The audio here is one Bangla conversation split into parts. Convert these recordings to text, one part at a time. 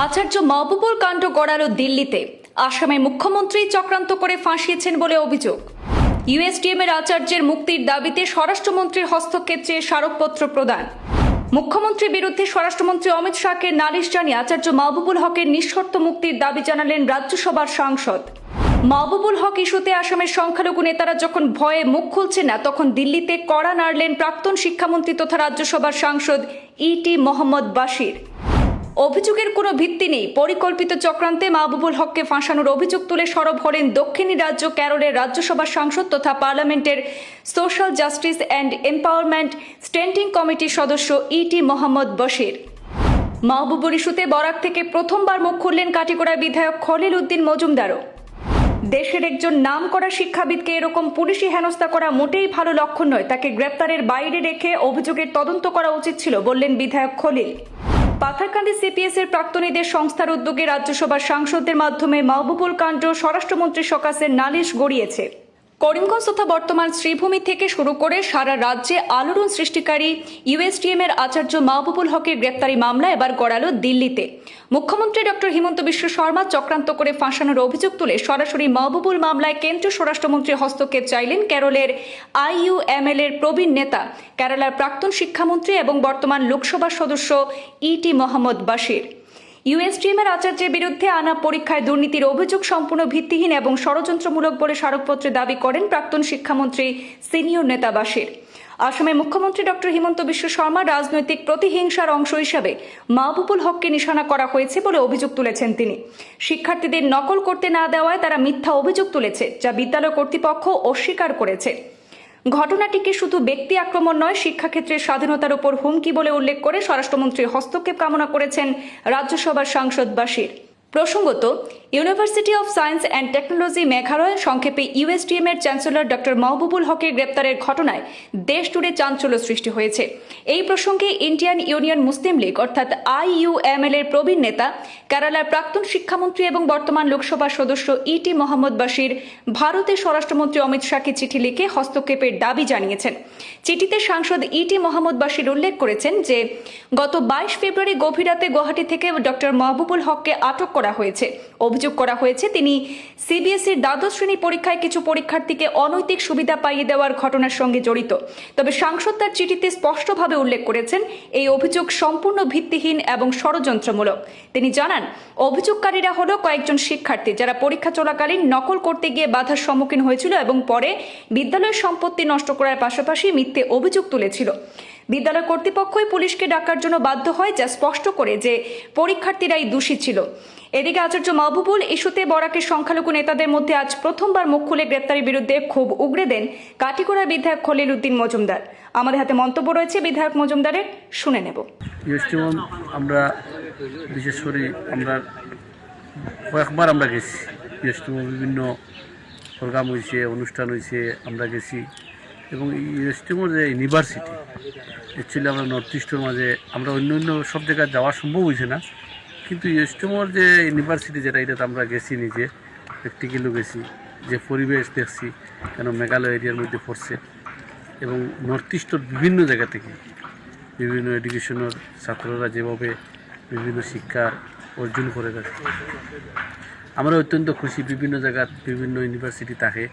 আচার্য মহবুবুর কাণ্ড গড়ালো দিল্লিতে। আসামে মুখ্যমন্ত্রী চক্রান্ত করে ফাঁসিয়েছেন বলে অভিযোগ। ইউএসডিএম এর আচার্যের মুক্তির দাবিতে স্বরাষ্ট্রমন্ত্রীর হস্তক্ষেপ চেয়ে স্মারকপত্র প্রদান। মুখ্যমন্ত্রীর বিরুদ্ধে স্বরাষ্ট্রমন্ত্রী অমিত শাহকে নালিশ জানিয়ে আচার্য মাহবুবুল হকের নিঃশর্ত মুক্তির দাবি জানালেন রাজ্যসভার সাংসদ। মাহবুবুল হক ইস্যুতে আসামের সংখ্যালঘু নেতারা যখন ভয়ে মুখ খুলছে না, তখন দিল্লিতে কড়া নাড়লেন প্রাক্তন শিক্ষামন্ত্রী তথা রাজ্যসভার সাংসদ ইটি মোহাম্মদ বাশির। অভিযোগের কোনো ভিত্তি নেই। পরিকল্পিত চক্রান্তে মাহবুবুল হককে ফাঁসানোর অভিযোগ তুলে সরব হলেন দক্ষিণী রাজ্য কেরলের রাজ্যসভার সাংসদ তথা পার্লামেন্টের social justice and empowerment standing কমিটির সদস্য ইটি মোহাম্মদ বশির। মাহবুবুর ইস্যুতে বরাক থেকে প্রথমবার মুখ খুললেন কাটিগড়া বিধায়ক খলিল উদ্দিন মজুমদারও। দেশের একজন নাম করা শিক্ষাবিদকে এরকম পুলিশি হেনস্থা করা মোটেই ভালো লক্ষণ নয়। তাকে গ্রেপ্তারের বাইরে রেখে অভিযোগের তদন্ত করা উচিত ছিল, বললেন বিধায়ক খলিল। পাথারকান্দি সিপিএস এর প্রাক্তনীদের সংস্থার উদ্যোগে রাজ্যসভার সাংসদদের মাধ্যমে মাহবুবুল কাণ্ড স্বরাষ্ট্রমন্ত্রী সকাশের নালিশ গড়িয়েছে। করিমগঞ্জ তথা বর্তমান শ্রীভূমি থেকে শুরু করে সারা রাজ্যে আলোড়ন সৃষ্টিকারী ইউএসডিএম এর আচার্য মাহবুবুল হকের গ্রেপ্তারি মামলা এবার গড়ালো দিল্লিতে। মুখ্যমন্ত্রী ডক্টর হিমন্ত বিশ্ব শর্মা চক্রান্ত করে ফাঁসানোর অভিযোগ তুলে সরাসরি মাহবুবুল মামলায় কেন্দ্রীয় স্বরাষ্ট্রমন্ত্রীর হস্তক্ষেপ চাইলেন কেরলের আইইউএমএল এর প্রবীণ নেতা, কেরালার প্রাক্তন শিক্ষামন্ত্রী এবং বর্তমান লোকসভার সদস্য ইটি মোহাম্মদ বাশির। ইউএসডিএম এর আচার্যের বিরুদ্ধে আনা পরীক্ষায় দুর্নীতির অভিযোগ সম্পূর্ণ ভিত্তিহীন এবং ষড়যন্ত্রমূলক বলে স্মারকপত্রে দাবি করেন প্রাক্তন শিক্ষামন্ত্রী সিনিয়র নেতা বাসির আসামের মুখ্যমন্ত্রী ডক্টর হিমন্ত বিশ্ব শর্মা রাজনৈতিক প্রতিহিংসার অংশ হিসাবে মাহবুবুল হককে নিশানা করা হয়েছে বলে অভিযোগ তুলেছেন তিনি। শিক্ষার্থীদের নকল করতে না দেওয়ায় তারা মিথ্যা অভিযোগ তুলেছে, যা বিদ্যালয় কর্তৃপক্ষ অস্বীকার করেছে। ঘটনাটিকে শুধু ব্যক্তি আক্রমণ নয় শিক্ষাক্ষেত্রের স্বাধীনতার উপর হুমকি বলে উল্লেখ করে স্বরাষ্ট্রমন্ত্রীর হস্তক্ষেপ কামনা করেছেন রাজ্যসভার সাংসদ বাসির প্রসঙ্গত university of science and technology Meghalaya সংক্ষেপে ইউএসডিএম এর চ্যান্সেলর ডক্টর মাহবুবুল হকের গ্রেপ্তারের ঘটনায় দেশ জুড়ে চাঞ্চল্য সৃষ্টি হয়েছে। এই প্রসঙ্গে ইন্ডিয়ান ইউনিয়ন মুসলিম লীগ অর্থাৎ আইইউএমএল এর প্রবীণ নেতা, কেরালার প্রাক্তন শিক্ষামন্ত্রী এবং বর্তমান লোকসভার সদস্য ইটি মোহাম্মদ বাশির ভারতের স্বরাষ্ট্রমন্ত্রী অমিত শাহকে চিঠি লিখে হস্তক্ষেপের দাবি জানিয়েছেন। চিঠিতে সাংসদ ইটি মোহাম্মদ বাশির উল্লেখ করেছেন যে, গত বাইশ ফেব্রুয়ারি গভীর রাতে গুয়াহাটি থেকে ডক্টর মাহবুবুল হককে আটক করা হয়েছে। অভিযোগ করা হয়েছে, তিনি সিবিএসইর দ্বাদশ শ্রেণি পরীক্ষায় কিছু পরীক্ষার্থীকে অনৈতিক সুবিধা পাইয়ে দেওয়ার ঘটনার সঙ্গে জড়িত। তবে সাংসদ তার চিঠিতে স্পষ্টভাবে উল্লেখ করেছেন, এই অভিযোগ সম্পূর্ণ ভিত্তিহীন এবং ষড়যন্ত্রমূলক। তিনি জানান, অভিযোগকারীরা হলো কয়েকজন শিক্ষার্থী যারা পরীক্ষা চলাকালীন নকল করতে গিয়ে বাধার সম্মুখীন হয়েছিল এবং পরে বিদ্যালয়ের সম্পত্তি নষ্ট করার পাশাপাশি মিথ্যে অভিযোগ তুলেছিল। বিদ্যালয় কর্তৃপক্ষই পুলিশকে ডাকার জন্য বাধ্য হয়, যা স্পষ্ট করে যে পরীক্ষার্থীরাই দোষী ছিল। এদিকে আচার্য মাহবুবুল ইস্যুতে বরাকের সংখ্যালঘু নেতাদের মধ্যে আজ প্রথমবার মুখ খুলে গ্রেপ্তারের বিরুদ্ধে ক্ষোভ উগড়ে দেন কাটিগড়া বিধায়ক খলিল উদ্দিন মজুমদার। আমাদের হাতে মন্তব্য রয়েছে, বিধায়ক মজুমদারের শুনে নেব। আমরা বিশেষ করে আমরা কয়েকবার আমরা গেছি। বিভিন্ন প্রোগ্রাম হয়েছে, অনুষ্ঠান হয়েছে, আমরা গেছি। এবং এই ইউএসটিমোর যে ইউনিভার্সিটি অ্যাকচুয়ালি আমরা নর্থ ইস্টের মাঝে, আমরা অন্য অন্য সব জায়গায় যাওয়া সম্ভব হয়েছে না। কিন্তু ইউএসটিমোর যে ইউনিভার্সিটি যেটা, এটাতে আমরা গেছি নিজে প্র্যাকটিক্যালও গেছি। যে পরিবেশ দেখছি, কেন মেঘালয় এরিয়ার মধ্যে পড়ছে। এবং নর্থ ইস্টের বিভিন্ন জায়গা থেকে বিভিন্ন এডুকেশনের ছাত্ররা যেভাবে বিভিন্ন শিক্ষা অর্জন করে গেছে আমরা অত্যন্ত খুশি বিভিন্ন জায়গার বিভিন্ন ইউনিভার্সিটি থাকে।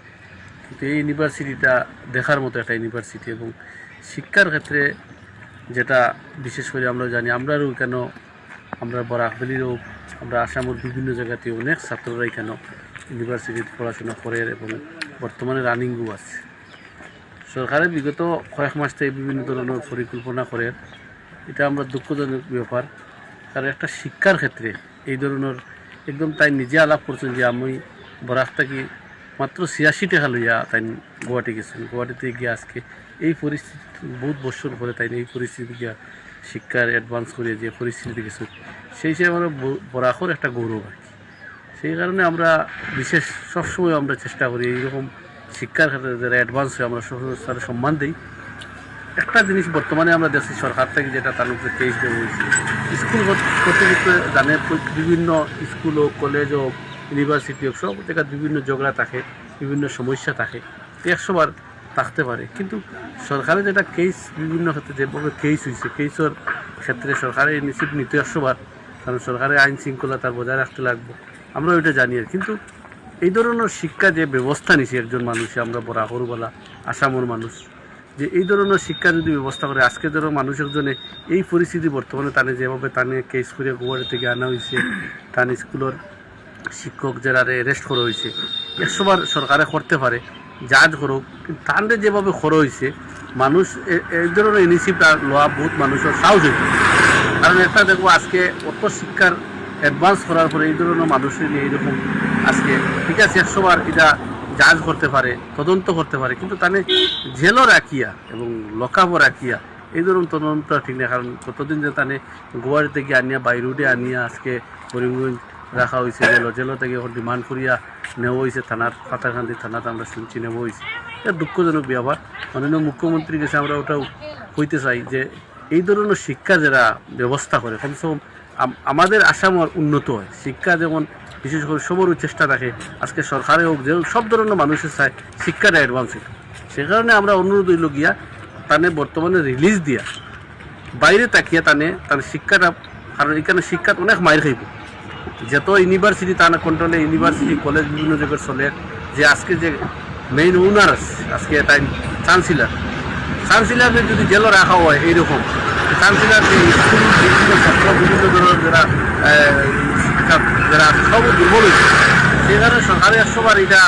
কিন্তু এই ইউনিভার্সিটিটা দেখার মতো একটা ইউনিভার্সিটি এবং শিক্ষার ক্ষেত্রে যেটা বিশেষ করে আমরা জানি আমরাও কেন, আমরা বরাকবেলিরও আমরা আসামের বিভিন্ন জায়গাতে অনেক ছাত্ররাই কেন ইউনিভার্সিটিতে পড়াশোনা করে এবং বর্তমানে রানিংও আছে। সরকারে বিগত কয়েক মাস থেকে বিভিন্ন ধরনের পরিকল্পনা করে, এটা আমরা দুঃখজনক ব্যাপার। কারণ একটা শিক্ষার ক্ষেত্রে এই ধরনের, একদম তাই নিজে আলাপ করছেন যে আমি বরাক থাকি মাত্র ছিয়াশি টাকা লইয়া তাই গুয়াহাটি গেছেন। গুয়াহাটিতে গিয়ে আজকে এই পরিস্থিতি বহুত বছর পরে তাই এই পরিস্থিতি গিয়া শিক্ষার অ্যাডভান্স করে যে পরিস্থিতি গেছে, সেই হিসেবে আমরা ব- বরাকর একটা গৌরব আর কি। সেই কারণে আমরা বিশেষ সবসময় আমরা চেষ্টা করি এইরকম শিক্ষার ক্ষেত্রে যারা অ্যাডভান্স হয় আমরা সবসময় সম্মান দিই। একটা জিনিস বর্তমানে আমরা দেখছি, সরকার থেকে যেটা তার উপরে কেস দেওয়া হয়েছে, স্কুল কর্ত- কর্তৃপক্ষ জানে, বিভিন্ন স্কুল হোক কলেজ হোক ইউনিভার্সিটি হোক সব জায়গায় বিভিন্ন ঝগড়া থাকে, বিভিন্ন সমস্যা থাকে একশো বার থাকতে পারে। কিন্তু সরকারের যেটা কেস বিভিন্ন ক্ষেত্রে যেভাবে কেস হয়েছে কেসের ক্ষেত্রে সরকারের ইনিশিয়েটিভ নিতে একশো বার কারণ সরকারের আইন শৃঙ্খলা তার বজায় রাখতে লাগবে। আমরা ওইটা জানি আর কিন্তু এই ধরনের শিক্ষা যে ব্যবস্থা নিছে একজন মানুষে, আমরা বড় হরুবেলা আসামর মানুষ, যে এই ধরনের শিক্ষা যদি ব্যবস্থা করে, আজকে ধরো মানুষ একজনে এই পরিস্থিতি বর্তমানে তানে যেভাবে তানে কেস করে গোয়ার থেকে আনা হয়েছে তান স্কুলের শিক্ষক যারা রেস্ট করা হয়েছে একশোবার সরকারে করতে পারে জাজ করুক, কিন্তু তানরে যেভাবে খরচ হয়েছে মানুষ এই ধরনের ইনিশিয়েটিভ লওয়া বহুত মানুষের সাহস হয়েছে কারণ একটা দেখব আজকে অত শিক্ষার অ্যাডভান্স করার পরে এই ধরনের মানুষের এইরকম আজকে, ঠিক আছে, একশোবার এটা জাজ করতে পারে, তদন্ত করতে পারে, কিন্তু তানে জেলও রাখিয়া এবং লকাবও রাখিয়া এই ধরুন তদন্ত ঠিক না কারণ কতদিন যে তানে গোয়ার থেকে আনিয়া বাইরুডে আনিয়া আজকে করিমগঞ্জ রাখা হয়েছে জেল জেল থেকে এখন ডিমান্ড করিয়া নেওয়া হয়েছে থানার পাতাকান্দি থানাতে আমরা শুনছি নেওয়া হয়েছে। এটা দুঃখজনক ব্যাপার মাননীয় মুখ্যমন্ত্রীর কাছে আমরা ওটাও কইতে চাই যে এই ধরনের শিক্ষা যারা ব্যবস্থা করে, কমসে কম আমাদের আসামর উন্নত হয়। শিক্ষা যেমন বিশেষ করে সবরও চেষ্টা রাখে আজকে সরকারে হোক, যে সব ধরনের মানুষের চায় শিক্ষাটা অ্যাডভান্স হোক। সে কারণে আমরা অনুরোধ হইল গিয়া তানে বর্তমানে রিলিজ দিয়া, বাইরে তাকিয়া তানে তার শিক্ষাটা, কারণ এখানে শিক্ষা অনেক মায়ের খাইব। যত ইউনিভার্সিটি তার কন্ট্রোলে ইউনিভার্সিটি, কলেজ বিভিন্ন জায়গায় চলে। যে আজকে যে মেইন ওনার আজকে তাই চান্সিলার চান্সিলারকে যদি জেলে রাখা হয়, এইরকম। চান্সিলার স্কুল বিভিন্ন ছাত্র, বিভিন্ন ধরনের যারা যারা সব দুর্বল হয়েছে সেই কারণে সরকারে একশোবার এটা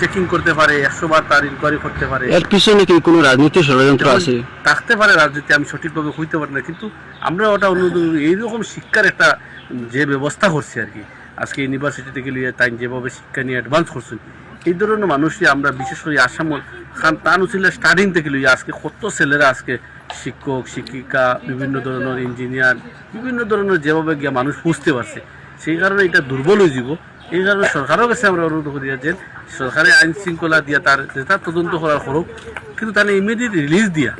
চেকিং করতে পারে একশোবার তার ইনকোয়ারি করতে পারে। এর পিছনে কি কোনো রাজনীতির ষড়যন্ত্র আছে? থাকতে পারে রাজনীতি আমি সঠিকভাবে হইতে পারি না কিন্তু আমরা ওটা অনুরোধ এইরকম শিক্ষার একটা যে ব্যবস্থা করছে আর কি আজকে ইউনিভার্সিটি থেকে লিয়ে তাই যেভাবে শিক্ষা নিয়ে অ্যাডভান্স করছেন এই ধরনের মানুষই আমরা বিশেষ করে আসাম খান তান ছিল স্টার্টিং থেকে লিয়ে আজকে কত ছেলেরা আজকে শিক্ষক শিক্ষিকা বিভিন্ন ধরনের ইঞ্জিনিয়ার বিভিন্ন ধরনের যেভাবে গিয়ে মানুষ বুঝতে পারছে। সেই কারণে এটা দুর্বল হয়ে যাব। এই কারণে সরকারের কাছে আমরা অনুরোধ করি যে সরকারে আইন শৃঙ্খলা দিয়া তার তার তদন্ত করার করুক, কিন্তু তার ইমিডিয়েট রিলিজ দিয়া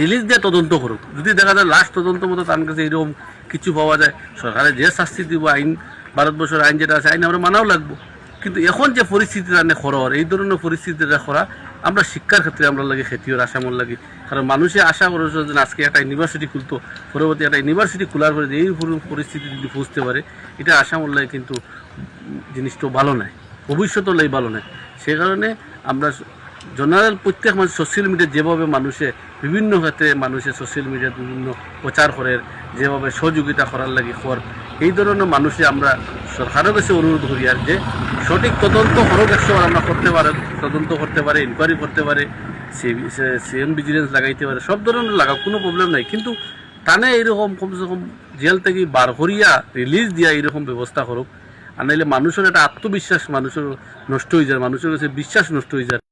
রিলিজ দিয়ে তদন্ত করুক। যদি দেখা যায় লাস্ট তদন্ত মতো তার কাছে এরকম কিছু পাওয়া যায়, সরকারে যে শাস্তি দিব, আইন, ভারতবর্ষের আইন যেটা আছে, আইন আমরা মানাও লাগবো। কিন্তু এখন যে পরিস্থিতি তানে খরর এই ধরনের পরিস্থিতিটা করা আমরা শিক্ষার ক্ষেত্রে আমরা লাগে খেতিওর আসামর লাগে। কারণ মানুষে আশা করেছে যে আজকে একটা ইউনিভার্সিটি খুলতো, পরবর্তী একটা ইউনিভার্সিটি খোলার পরে এই পরিস্থিতি যদি বুঝতে পারে, এটা আশা আসামর লাগে কিন্তু জিনিসটা ভালো নয় ভবিষ্যৎ লাগে ভালো নয়। সে কারণে আমরা জেনারেল প্রত্যেক মানুষ সোশ্যাল মিডিয়া যেভাবে মানুষে বিভিন্ন ক্ষেত্রে মানুষে সোশ্যাল মিডিয়াত বিভিন্ন প্রচার করে, যেভাবে সহযোগিতা করার লাগে, কর এই ধরনের মানুষে আমরা সরকারের কাছে অনুরোধ করি আর যে সঠিক তদন্ত করুক একশো আমরা করতে পারে, তদন্ত করতে পারে ইনকোয়ারি করতে পারে সিএম ভিজিলেন্স লাগাইতে পারে, সব ধরনের লাগাও কোনো প্রবলেম নাই। কিন্তু টানে এরকম কমসে কম জেল থেকে বার করিয়া রিলিজ দিয়া এরকম ব্যবস্থা করুক। আর নাইলে মানুষের একটা আত্মবিশ্বাস, মানুষের নষ্ট হয়ে যায়, মানুষের কাছে বিশ্বাস নষ্ট হয়ে যায়।